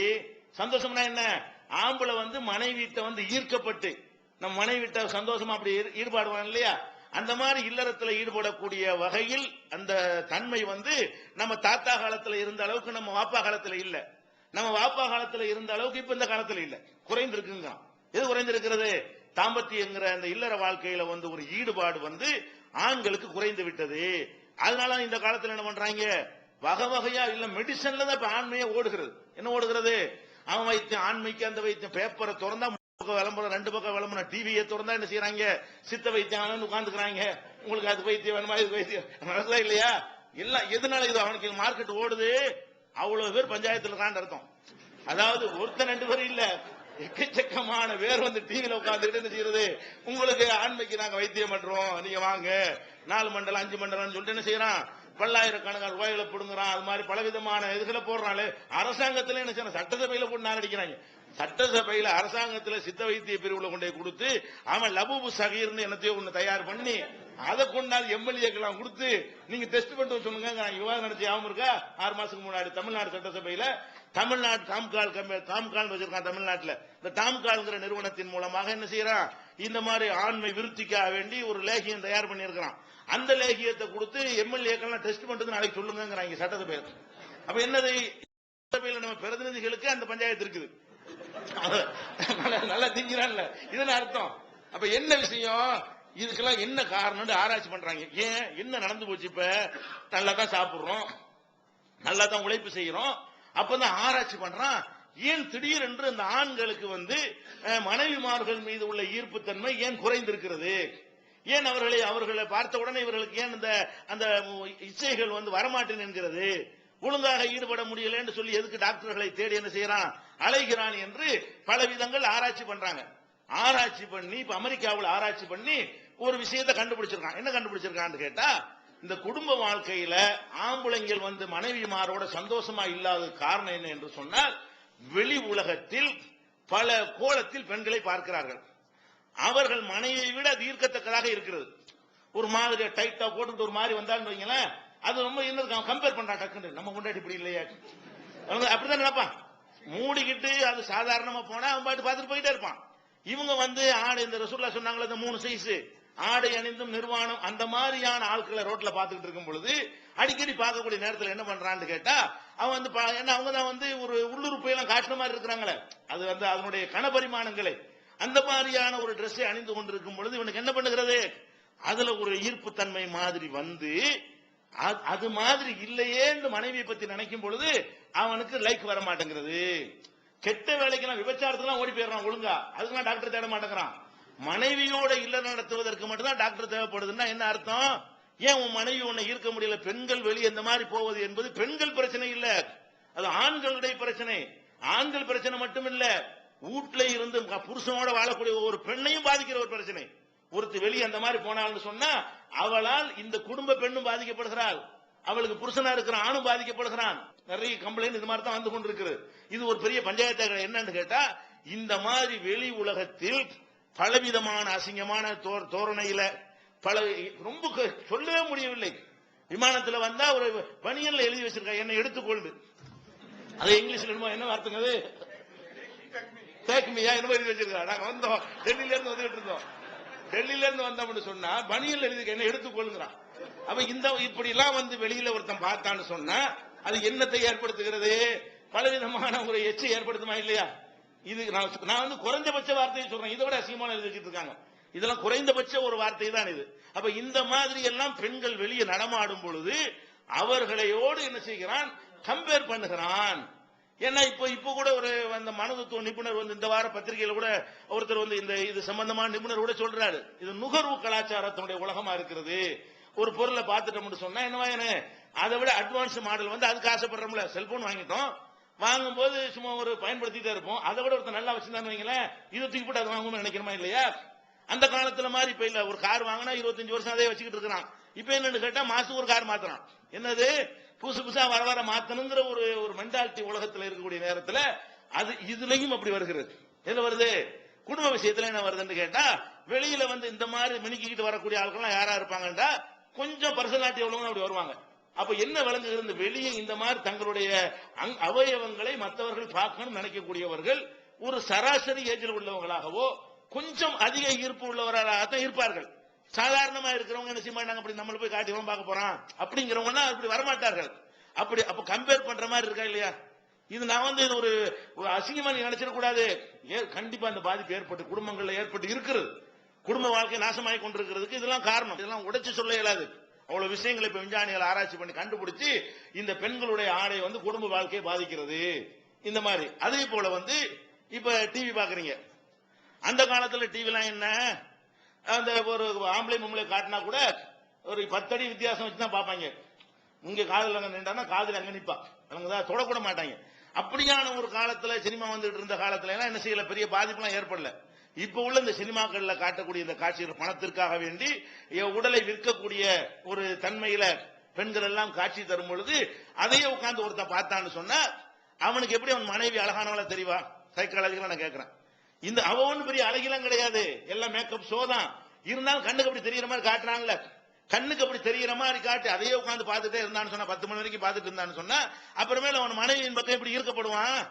சந்தோஷம்னா என்ன? ஆம்பளை வந்து மனைவிட்ட வந்து ஈர்க்கப்பட்டு நம்ம மனைவிட்ட சந்தோஷமா அப்படி ஈடுபாடுவான் இல்லையா? அந்த மாதிரி இல்லறத்துல ஈடுபடக்கூடிய வகையில் அந்த தன்மை வந்து நம்ம தாத்தா காலத்துல இருந்த அளவுக்கு நம்ம வாப்பா காலத்துல இல்ல. நம்ம வாப்பா காலத்துல இருந்த அளவுக்கு இப்ப இந்த காலத்துல இல்ல. குறைந்திருக்குங்க எது குறைந்திருக்கிறது? தாம்பத்தியங்கிற அந்த இல்லற வாழ்க்கையில வந்து ஒரு ஈடுபாடு வந்து ஆண்களுக்கு குறைந்து விட்டது. அதனால இந்த காலத்துல என்ன பண்றாங்க? வகை வகையா இல்ல மெடிசன்ல தான் இப்ப ஆண்மையே ஓடுகிறது. என்ன ஓடுகிறது? அவன் வைத்தியம் ஆண்மைக்கு அந்த வைத்தியம். பேப்பரை திறந்தா பக்கம் விளம்பரம் ரெண்டு பக்கம் விளம்பரம். டிவியை திறந்தா என்ன செய்யறாங்க சித்த வைத்தியம் உட்காந்துக்கிறாங்க உங்களுக்கு அது வைத்தியம் வேணுமா? இது வைத்தியம் நடக்குதா இல்லையா? எல்லாம் எதனால இது அவனுக்கு மார்க்கெட் ஓடுது? அவ்வளவு பேர் பஞ்சாயத்துல இருக்கான்னு அர்த்தம். அதாவது ஒருத்தன் ரெண்டு பேரும் இல்ல. எக்கச்சக்கமான பேர் வந்து டிவியில உட்கார்ந்துட்டு என்ன செய்யறது? உங்களுக்கு ஆண்மைக்கு நாங்க வைத்தியம் பண்றோம். நீங்க வாங்க. நாலு மண்டலம் அஞ்சு மண்டலம் சொல்லிட்டு என்ன செய்யறான்? பல்லாயிரக்கணக்கான ரூபாய்களை பிடுங்குறான். அது மாதிரி பலவிதமான இதுகளை போடுறாள். அரசாங்கத்துல என்ன செய்யணும் சட்டசபையில போட்டு நான் அடிக்கிறாங்க சட்டசபையில அரசாங்கத்துல சித்த வைத்திய பிரிவுல கொண்டே கொடுத்து அவன் லபூபு சகீர்னு என்னத்தையோ ஒண்ணு தயார் பண்ணி அதை கொண்டாந்து எம்எல்ஏக்கெல்லாம் கொடுத்து நீங்க டெஸ்ட் பண்ணிட்டு சொல்லுங்க நான் விவாதம் நடத்தி ஆகும் இருக்கா? ஆறு மாசத்துக்கு முன்னாடி தமிழ்நாடு சட்டசபையில தமிழ்நாடு டாம்கால் டாம்கால் வச்சிருக்கான் தமிழ்நாட்டில். இந்த டாம்கால்ங்கிற நிறுவனத்தின் மூலமாக என்ன செய்யறான்? இந்த மாதிரி ஆண்மை விருத்திக்காக வேண்டி ஒரு லேகியம் தயார் பண்ணியிருக்கிறான். அந்த லேகியத்தை கொடுத்து எம்எல்ஏக்கெல்லாம் டெஸ்ட் பண்றது நாளைக்கு சொல்லுங்கிறாங்க சட்டசபையில். அப்ப என்னது? சட்டசபையில் நம்ம பிரதிநிதிகளுக்கு அந்த பஞ்சாயத்து இருக்குது. நல்லா- திங்கிறான்ல. இதுல அர்த்தம். அப்ப என்ன விஷயம்? இதுக்கெல்லாம் என்ன காரணம்னு ஆராய்ச்சி பண்றாங்க. ஏன்? என்ன நடந்து போச்சு இப்ப? நல்லா தான் சாப்பிடுறோம். நல்லா தான் உழைப்பு செய்யறோம். அப்பதான் ஆராய்ச்சி பண்றான். ஏன் திடீரென்று அந்த ஆண்களுக்கு வந்து அஹ், மனைவிமார்கள் மீது உள்ள ஈர்ப்புத்தன்மை ஏன் குறைந்திருக்கிறது? ஏன் அவர்களை அவர்களை பார்த்த உடனே இவர்களுக்கு ஏன் இந்த அந்த இச்சைகள் வந்து வரமாட்டேன் என்கிறது? ஒழுங்காக ஈடுபட முடியலன்னு சொல்லி எதுக்கு டாக்டர்களை தேடி என்ன செய்யறான்? அலைகிறான் என்று பல விதங்கள் ஆராய்ச்சி பண்றாங்க. ஆராய்ச்சி பண்ணி இப்ப அமெரிக்காவில் ஆராய்ச்சி பண்ணி ஒரு விஷயத்தை கண்டுபிடிச்சிருக்கான். என்ன கண்டுபிடிச்சிருக்கான்னு கேட்டா இந்த குடும்ப வாழ்க்கையில ஆம்புலங்கள் வந்து மனைவிமாரோட சந்தோஷமா இல்லாத காரணம் என்ன என்று சொன்னால் வெளி உலகத்தில் பல கோலத்தில் பெண்களை பார்க்கிறார்கள். அவர்கள் மனைவியை விட அது ஈர்க்கத்தக்கதாக இருக்கிறது. ஒரு மாதிரி டைட்டா போட்டுட்டு ஒரு மாதிரி வந்தான்னு வைங்களேன் அது ரொம்ப என்ன கம்பேர் பண்றான் டக்குன்னு. நம்ம கொண்டாடி இப்படி இல்லையா. அவங்க அப்படிதான் நினைப்பான். மூடிக்கிட்டு அது சாதாரணமா போனா அவன் பாட்டு பார்த்துட்டு போயிட்டே இருப்பான். இவங்க வந்து ஆடு இந்த ரசூல்லா சொன்னாங்களே இந்த மூணு சைஸ் ஆடை அணிந்தும் நிர்வாணம். அந்த மாதிரியான ஆட்களை ரோட்ல பார்த்துக்கிட்டு இருக்கும் பொழுது அடிக்கடி பார்க்கக்கூடிய நேரத்தில் என்ன பண்றான்னு கேட்டா அவன் வந்து பா- ஏன்னா அவங்க தான் வந்து ஒரு உள்ளுறுப்பை எல்லாம் காட்டின மாதிரி இருக்கிறாங்களே. அது வந்து அதனுடைய கனபரிமாணங்களை அந்த மாதிரியான ஒரு ட்ரெஸ்ஸை அணிந்து கொண்டிருக்கும் பொழுது இவனுக்கு என்ன பண்ணுகிறது? அதுல ஒரு ஈர்ப்பு தன்மை மாதிரி வந்து அது- அது மாதிரி இல்லையே என்று மனைவியை பத்தி நினைக்கும் பொழுது அவனுக்கு லைக் வர மாட்டேங்கிறது கெட்ட வேலைக்கெல்லாம் விபச்சாரத்துலாம் ஓடி போயிடுறான் ஒழுங்கா. அதுக்கெல்லாம் டாக்டர் தேட மாட்டேங்கிறான். மனைவியோட இல்ல நடத்துவதற்கு மட்டும்தான் டாக்டர் தேவைப்படுதுன்னா என்ன அர்த்தம்? ஏன் உன் மனைவி உன்னை ஈர்க்க முடியல? பெண்கள் வெளியே இந்த மாதிரி போவது என்பது பெண்கள் பிரச்சனை இல்ல. அது ஆண்களுடைய பிரச்சனை. ஆண்கள் பிரச்சனை மட்டும் இல்ல. வீட்டுல இருந்து புருஷனோட வாழக்கூடிய ஒரு பெண்ணையும் பாதிக்கிற ஒரு பிரச்சனை. ஒருத்தர் வெளியே அந்த மாதிரி போனாள்னு சொன்னா அவளால் இந்த குடும்ப பெண்ணும் பாதிக்கப்படுகிறாள். அவளுக்கு புருஷனா இருக்கிற ஆணும் பாதிக்கப்படுகிறான். நிறைய கம்ப்ளைண்ட் இது மாதிரி தான் வந்து கொண்டிருக்கிறது. இது ஒரு பெரிய பஞ்சாயத்து என்னன்னு கேட்டா இந்த மாதிரி வெளி உலகத்தில் பலவிதமான அசிங்கமான தோரணையில பல ரொம்ப சொல்லவே முடியவில்லை. விமானத்துல வந்தா ஒரு பனியன்ல எழுதி வச்சிருக்கா என்ன எடுத்துக்கொள்ளு அது இங்கிலீஷ்ல என்னமோ என்ன வார்த்தைங்க அது? தேக்குமியா என்ன எழுதி வச்சிருக்கா? நாங்க வந்தோம். டெல்லியில இருந்து வந்துட்டு இருந்தோம். டெல்லியில இருந்து வந்தோம்னு சொன்னா பனியில் எழுதி என்ன எடுத்துக்கொள்ளுங்கிறான். அப்ப இந்த இப்படி எல்லாம் வந்து வெளியில ஒருத்தன் பார்த்தான்னு சொன்னா அது என்னத்தை ஏற்படுத்துகிறது? பலவிதமான ஒரு எச்சு ஏற்படுத்துமா இல்லையா? இது நான் நான் வந்து குறைந்தபட்ச வார்த்தையை சொல்றேன். இதை விட அசிங்கமான எழுதி வச்சிட்டு இருக்காங்க. இதெல்லாம் குறைந்தபட்ச ஒரு வார்த்தை தான் இது. அப்ப இந்த மாதிரி எல்லாம் பெண்கள் வெளியே நடமாடும் பொழுது அவர்களையோடு என்ன செய்கிறான்? கம்பேர் பண்ணுகிறான். ஏன்னா இப்போ இப்போ கூட ஒரு அந்த மனதத்துவ நிபுணர் வந்து இந்த வார பத்திரிகையில கூட ஒருத்தர் வந்து இந்த இது சம்பந்தமான நிபுணர் கூட சொல்றாரு. இது நுகர்வு கலாச்சாரத்தினுடைய உலகமா இருக்கிறது. ஒரு பொருளை பார்த்துட்டோம்னு சொன்னா என்னவா என்ன? அதை விட அட்வான்ஸ் மாடல் வந்து அதுக்கு ஆசைப்படுறோம்ல. செல்போன் வாங்கிட்டோம். வாங்கும்போது சும்மா ஒரு பயன்படுத்திட்டே இருப்போம். அதை விட ஒருத்தர் நல்லா வச்சிருந்தான்னு வைங்களேன் இதை தூக்கி போட்டு அதை வாங்கணும்னு நினைக்கிறமா இல்லையா? அந்த காலத்துல மாதிரி இப்ப இல்ல. ஒரு கார் வாங்கினா இருபத்தஞ்சு வருஷம் அதே வச்சுக்கிட்டு இருக்கிறான். இப்ப என்னன்னு கேட்டா மாசத்துக்கு ஒரு கார் மாத்துறான். என்னது? புதுசு புதுசா வர வர மாத்தணுங்கிற ஒரு ஒரு மென்டாலிட்டி உலகத்துல இருக்கக்கூடிய நேரத்துல அது இதுலயும் அப்படி வருகிறது. என்ன வருது? குடும்ப விஷயத்துல என்ன வருதுன்னு கேட்டா வெளியில வந்து இந்த மாதிரி மினுக்கிக்கிட்டு வரக்கூடிய ஆட்கள்லாம் யாரா இருப்பாங்கன்றா கொஞ்சம் பர்சனாலிட்டி உள்ளவங்க அப்படி வருவாங்க. அப்ப என்ன விளங்குகிறது? வெளியே இந்த மாதிரி தங்களுடைய அவயவங்களை மற்றவர்கள் பார்க்கணும்னு நினைக்கக்கூடியவர்கள் ஒரு சராசரி ஏஜில் உள்ளவங்களாகவோ கொஞ்சம் அதிக ஈர்ப்பு உள்ளவராக தான் இருப்பார்கள். சாதாரணமா இருக்கிறவங்க என்ன செய்ய மாட்டாங்க? அப்படி நம்மள போய் காட்டி பார்க்க போறான். அப்படிங்கிறவங்க அப்படி வரமாட்டார்கள். அப்படி அப்ப கம்பேர் பண்ற மாதிரி இருக்கா இல்லையா? இது நான் வந்து இது ஒரு ஒரு அசிங்கமா நீ நினைச்சிட கண்டிப்பா அந்த பாதிப்பு ஏற்பட்டு குடும்பங்கள்ல ஏற்பட்டு இருக்கிறது குடும்ப வாழ்க்கை நாசமாகி கொண்டிருக்கிறதுக்கு இதெல்லாம் காரணம். இதெல்லாம் உடைச்சு சொல்ல இயலாது. அவ்வளவு விஷயங்களை இப்ப விஞ்ஞானிகள் ஆராய்ச்சி பண்ணி கண்டுபிடிச்சு இந்த பெண்களுடைய ஆடை வந்து குடும்ப வாழ்க்கையை பாதிக்கிறது. இந்த மாதிரி. அதே போல வந்து இப்ப டிவி பாக்குறீங்க அந்த காலத்துல டிவிலாம் என்ன? அந்த ஒரு ஆம்பளை பொம்பளை காட்டினா கூட ஒரு பத்தடி வித்தியாசம் வச்சு தான் பார்ப்பாங்க. இங்க காதல் அங்க நின்றானா காதல் அங்க நிப்பா. அவங்க தொடக்கூட மாட்டாங்க. அப்படியான ஒரு காலத்துல சினிமா வந்துட்டு இருந்த காலத்துல எல்லாம் என்ன செய்யல? பெரிய பாதிப்புலாம் ஏற்படல. இப்ப உள்ள இந்த சினிமாக்கள்ல காட்டக்கூடிய இந்த காட்சிகள் பணத்திற்காக வேண்டி என் உடலை விற்கக்கூடிய ஒரு தன்மையில பெண்கள் எல்லாம் காட்சி தரும் பொழுது அதையே உட்கார்ந்து ஒருத்தன் பார்த்தான்னு சொன்னா அவனுக்கு எப்படி அவன் மனைவி அழகானவளா தெரியவா சைக்காலஜிக்கலா நான் கேட்கிறேன் இந்த அவன் பெரிய அழகிலாம் கிடையாது. எல்லாம் மேக்கப் ஷோ தான். இருந்தாலும் கண்ணுக்கு அப்படி தெரியற மாதிரி காட்டுறாங்கல்ல. கண்ணுக்கு அப்படி தெரியற மாதிரி காட்டி. அதையே உட்காந்து பார்த்துட்டே இருந்தான்னு சொன்னா பத்து மணி வரைக்கும் பார்த்துட்டு இருந்தான்னு சொன்னா அப்புறமேல அவன் மனைவியின் பக்கம் எப்படி ஈர்க்கப்படுவான்?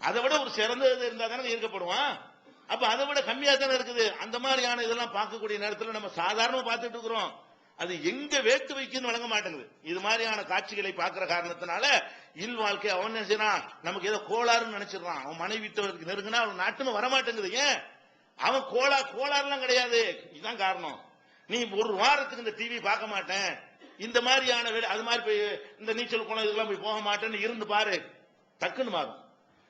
அதை விட ஒரு சிறந்தது இருந்தா தானே ஈர்க்கப்படுவான். அப்ப அதை விட கம்மியா தானே இருக்குது? அந்த மாதிரியான இதெல்லாம் பார்க்கக்கூடிய நேரத்தில் நம்ம சாதாரணமா பார்த்துட்டு இருக்கிறோம். அது எங்க வேட்டு வைக்குன்னு வழங்க மாட்டேங்குது. இது மாதிரியான காட்சிகளை பார்க்கிற காரணத்தினால இல் வாழ்க்கை அவன் நினைச்சான் நமக்கு ஏதோ கோளாறுன்னு நினைச்சிடறான். அவன் மனைவி வீட்டவருக்கு நெருங்கினா அவன் நாட்டுன்னு வரமாட்டேங்குது. ஏன்? அவன் கோளா கோளாறுலாம் கிடையாது. இதுதான் காரணம். நீ ஒரு வாரத்துக்கு இந்த டிவி பார்க்க மாட்டேன். இந்த மாதிரியான அது மாதிரி போய் இந்த நீச்சல் குளம் இதெல்லாம் போய் போக மாட்டேன்னு இருந்து பாரு. டக்குன்னு மாறும்.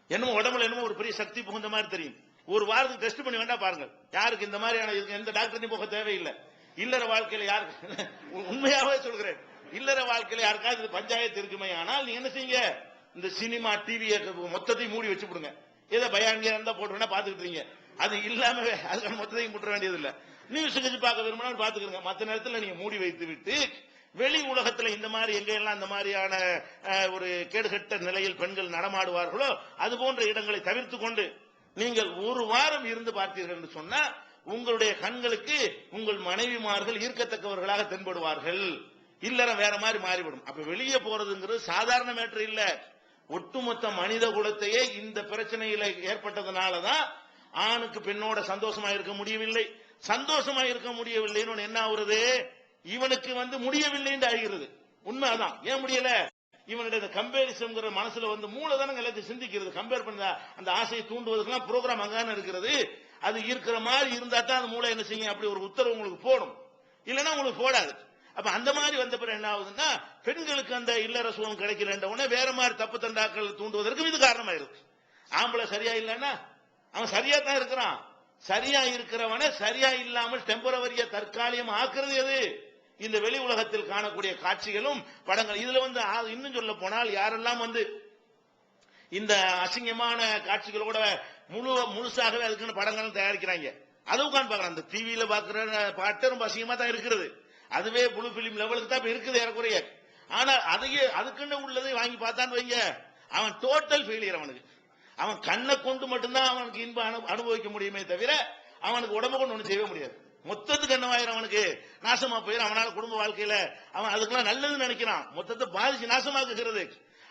என்னமோ உடம்புல என்னமோ ஒரு பெரிய சக்தி புகுந்த மாதிரி தெரியும். ஒரு வாரத்துக்கு டெஸ்ட் பண்ணி வேண்டாம் பாருங்க. யாருக்கு இந்த மாதிரியான எந்த டாக்டரையும் போக தேவையில்லை. இல்லற வாழ்க்கையில யாருக்கு உ- உண்மையாவே சொல்கிறேன். இல்லற வாழ்க்கையில யாருக்காவது இது பஞ்சாயத்து இருக்குமே ஆனால் நீங்க என்ன செய்யுங்க? இந்த சினிமா டிவி மொத்தத்தையும் மூடி வச்சு விடுங்க ஏதோ பயானியா இருந்தா போட்டு பாத்துக்கிட்டு இருக்கீங்க அது இல்லாம அதுக்கான மொத்தத்தையும் முட்ட வேண்டியது இல்ல நியூஸ் கட்சி பார்க்க விரும்பினாலும் பாத்துக்கிறங்க மத்த நேரத்துல நீங்க மூடி வைத்து விட்டு வெளி உலகத்துல இந்த மாதிரி எங்க எல்லாம் இந்த மாதிரியான ஒரு கேடுகட்ட நிலையில் பெண்கள் நடமாடுவார்களோ அது போன்ற இடங்களை தவிர்த்து கொண்டு நீங்கள் ஒரு வாரம் இருந்து பார்த்தீர்கள் என்று சொன்னா உங்களுடைய கண்களுக்கு உங்கள் மனைவிமார்கள் ஈர்க்கத்தக்கவர்களாக தென்படுவார்கள். இல்லறம் வேற மாதிரி மாறிவிடும். அப்ப வெளியே போறதுங்கிறது சாதாரண மேட்டர் இல்ல. ஒட்டுமொத்த மனித குலத்தையே இந்த பிரச்சனையில ஏற்பட்டதுனாலதான் ஆணுக்கு பெண்ணோட சந்தோஷமா இருக்க முடியவில்லை. சந்தோஷமா இருக்க முடியவில்லைன்னு என்ன ஆகுறது இவனுக்கு வந்து முடியவில்லைன்னு ஆகிறது உண்மைதான். ஏன் முடியல? இவனுடைய கம்பேரிசன் மனசுல வந்து மூலதனங்கள் எல்லாத்தையும் சிந்திக்கிறது. கம்பேர் பண்ண அந்த ஆசையை தூண்டுவதற்கெல்லாம் ப்ரோக்ராம் அங்கான இருக்கிறது. அது இருக்கிற மாதிரி இருந்தா தான் அந்த மூளை என்ன செய்யும்? அப்படி ஒரு உத்தரவு உங்களுக்கு போடும். இல்லைன்னா உங்களுக்கு போடாது. அப்ப அந்த மாதிரி வந்த பிறகு என்ன ஆகுதுன்னா பெண்களுக்கு அந்த இல்லற சுகம் கிடைக்கலன்ற உடனே வேற மாதிரி தப்பு தண்டாக்கள் தூண்டுவதற்கும் இது காரணமாயிருக்கு ஆம்பளை சரியா இல்லைன்னா அவன் சரியா தான் இருக்கிறான். சரியா இருக்கிறவனை சரியா இல்லாமல் டெம்பரவரிய தற்காலிகம் ஆக்குறது எது? இந்த வெளி உலகத்தில் காணக்கூடிய காட்சிகளும் படங்கள். இதுல வந்து இன்னும் சொல்ல போனால் யாரெல்லாம் வந்து இந்த அசிங்கமான காட்சிகளோட முழு முழுசாகவே அதுக்குன்னு படங்கள் தயாரிக்கிறாங்க. அது உட்காந்து பார்க்கலாம் அந்த டிவியில பாக்குற பாட்டு ரொம்ப அசிங்கமா தான் இருக்கிறது. அதுவே புளு பிலிம் லெவலுக்கு தான் இப்ப இருக்குது ஏறக்குறைய. ஆனா அதையே அதுக்குன்னு உள்ளதை வாங்கி பார்த்தான்னு வைங்க. அவன் டோட்டல் ஃபெயிலியர் அவனுக்கு. அவன் கண்ணை கொண்டு மட்டும்தான் அவனுக்கு இன்பம் அனுபவிக்க முடியுமே தவிர அவனுக்கு உடம்பு கொண்டு ஒண்ணு செய்யவே முடியாது. மொத்தத்துக்கு என்னவாயிரும் அவனுக்கு. நாசமா போயிடும் அவனால குடும்ப வாழ்க்கையில அவன் அதுக்கெல்லாம் நல்லதுன்னு நினைக்கிறான். மொத்தத்தை பாதிச்சு நாசமாக்குகிறது.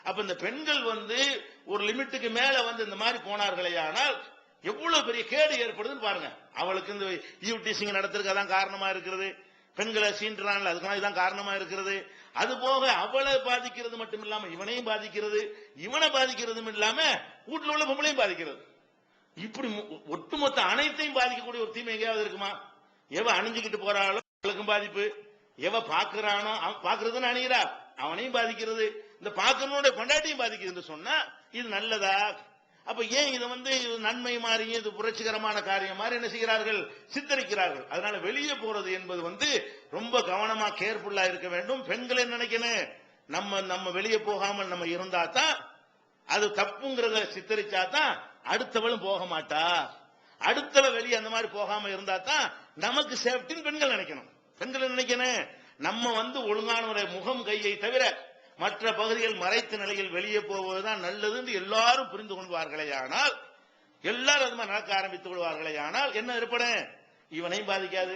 அப்ப இந்த பெண்கள் வந்து ஒரு லிமிட்டுக்கு மேல வந்து இந்த மாதிரி போனார்களே ஆனால் எவ்வளவு பெரிய கேடு ஏற்படுதுன்னு பாருங்க. அவளுக்கு இந்த ஈவ் டீசிங் நடத்துறதுக்கு அதான் காரணமா இருக்கிறது. பெண்களை சீன்றான்ல அதுக்கெல்லாம் இதுதான் காரணமா இருக்கிறது. அது போக அவளை பாதிக்கிறது மட்டும் இல்லாம இவனையும் பாதிக்கிறது. இவனை பாதிக்கிறதும் இல்லாம வீட்டுல உள்ள பொம்பளையும் பாதிக்கிறது. இப்படி ஒட்டுமொத்த அனைத்தையும் பாதிக்கக்கூடிய ஒரு தீமை எங்கேயாவது இருக்குமா? எவ அணிஞ்சுக்கிட்டு போறாளோ அவளுக்கும் பாதிப்பு. எவ பாக்குறானோ அவன் பாக்குறதுன்னு அணிகிறா அவனையும் பாதிக்கிறது. இந்த பார்க்கணுடைய கொண்டாட்டியும் பாதிக்குதுன்னு சொன்னா இது நல்லதா? அப்ப ஏன் இதை வந்து இது நன்மை மாறி இது புரட்சிகரமான காரியம் மாதிரி என்ன செய்கிறார்கள்? சித்தரிக்கிறார்கள். அதனால வெளியே போறது என்பது வந்து ரொம்ப கவனமா கேர்ஃபுல்லா இருக்க வேண்டும். பெண்களை நினைக்கணும்? நம்ம நம்ம வெளியே போகாமல் நம்ம இருந்தா தான் அது தப்புங்கிறத சித்தரிச்சா தான் அடுத்தவளும் போக மாட்டா. அடுத்தவ வெளியே அந்த மாதிரி போகாம இருந்தா தான் நமக்கு சேஃப்டின்னு பெண்கள் நினைக்கணும். பெண்கள் நினைக்கணும்? நம்ம வந்து ஒழுங்கானவரை முகம் கையை தவிர மற்ற பகுதிகள் மறைத்த நிலையில் வெளியே போவதுதான் நல்லதுன்னு எல்லாரும் புரிந்து கொள்வார்களே ஆனால் எல்லாரும் அது மாதிரி நடக்க ஆரம்பித்துக் கொள்வார்களே ஆனால் என்ன ஏற்படும் இவனையும் பாதிக்காது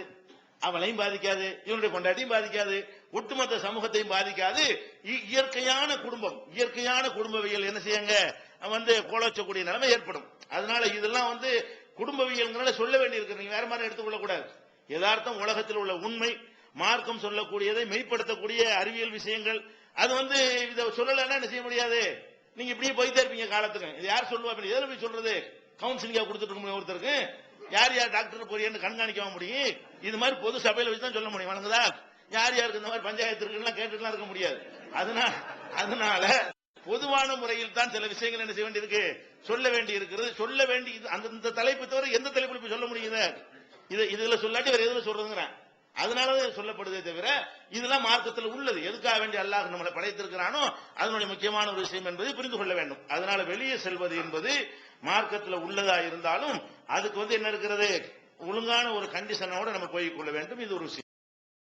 அவளையும் பாதிக்காது இவனுடைய கொண்டாட்டியும் பாதிக்காது ஒட்டுமொத்த சமூகத்தையும் பாதிக்காது. இ- இயற்கையான குடும்பம் இயற்கையான குடும்பவியல் என்ன செய்யுங்க? வந்து கோலோச்சக்கூடிய நிலைமை ஏற்படும். அதனால இதெல்லாம் வந்து குடும்பவியல்ங்கிறத சொல்ல வேண்டியிருக்கு. நீங்க வேற மாதிரி எடுத்துக்கொள்ள கூடாது யதார்த்தம் உலகத்தில் உள்ள உண்மை மார்க்கம் சொல்லக்கூடியதை மெய்ப்படுத்தக்கூடிய அறிவியல் விஷயங்கள் அது வந்து இதை சொல்லலைன்னா என்ன செய்ய முடியாது? நீங்க இப்படியே போயிட்டே இருப்பீங்க காலத்துக்கு. இது யார் சொல்லுவா? இப்ப எதுல போய் சொல்றது? கவுன்சிலிங்கா கொடுத்துட்டு இருக்க முடியும் ஒருத்தருக்கு. யார் யார் டாக்டர் போறியன்னு கண்காணிக்க முடியும். இது மாதிரி பொது சபையில வச்சு தான் சொல்ல முடியும். வணங்குதா? யார் யாருக்கு இந்த மாதிரி பஞ்சாயத்து இருக்குன்னு கேட்டுலாம் இருக்க முடியாது. அதனால அதனால பொதுவான முறையில் தான் சில விஷயங்கள் என்ன செய்ய வேண்டியிருக்கு? சொல்ல வேண்டி இருக்கிறது சொல்ல வேண்டி அந்த தலைப்பு தவிர எந்த தலைப்பு சொல்ல முடியுது இது இதுல சொல்லாட்டி வேற எதுல சொல்றதுங்கிறேன். அதனாலதான் சொல்லப்படுதே தவிர இதெல்லாம் மார்க்கத்தில் உள்ளது. எதுக்காக வேண்டி அல்லாஹ் நம்மளை படைத்திருக்கிறானோ அதனுடைய முக்கியமான ஒரு விஷயம் என்பதை புரிந்து கொள்ள வேண்டும். அதனால வெளியே செல்வது என்பது மார்க்கத்தில் உள்ளதா இருந்தாலும் அதுக்கு வந்து என்ன இருக்கிறது? ஒழுங்கான ஒரு கண்டிஷனோட நம்ம போய் கொள்ள வேண்டும். இது ஒரு விஷயம்.